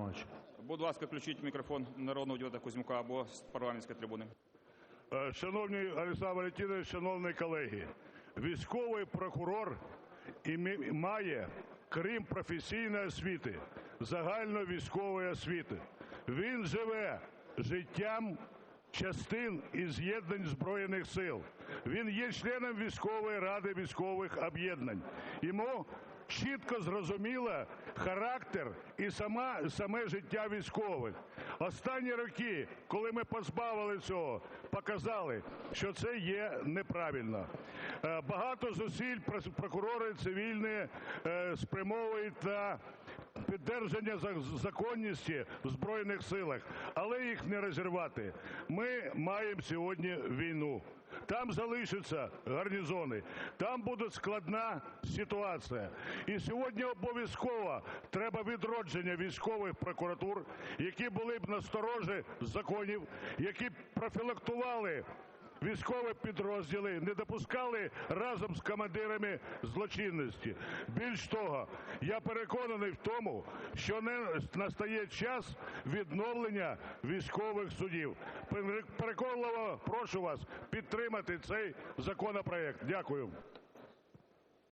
Іванович. Будь ласка, включіть мікрофон народного депутата Кузьмука або з парламентської трибуни. Е, Шановний Олександр Валентинович, шановні колеги, військовий прокурор має, крім професійної освіти, загальновійськової освіти. Він живе життям частин і з'єднань Збройних сил. Він є членом військової ради військових об'єднань. Йому чітко зрозуміло характер і саме життя військових. Останні роки, коли ми позбавили цього, показали, що це є неправильно. Е, Багато зусиль прокурори цивільні е, спрямовують на підтвердження за- законності в Збройних силах, але їх не розірвати. Ми маємо сьогодні війну. Там залишаться гарнізони, там буде складна ситуація. І сьогодні обов'язково треба відродження військових прокуратур, які були б насторожі законів, які б профілактували військові підрозділи, не допускали разом з командирами злочинності. Більш того, я переконаний в тому, що не настає час відновлення військових судів. Переконливо прошу вас підтримати цей законопроект. Дякую.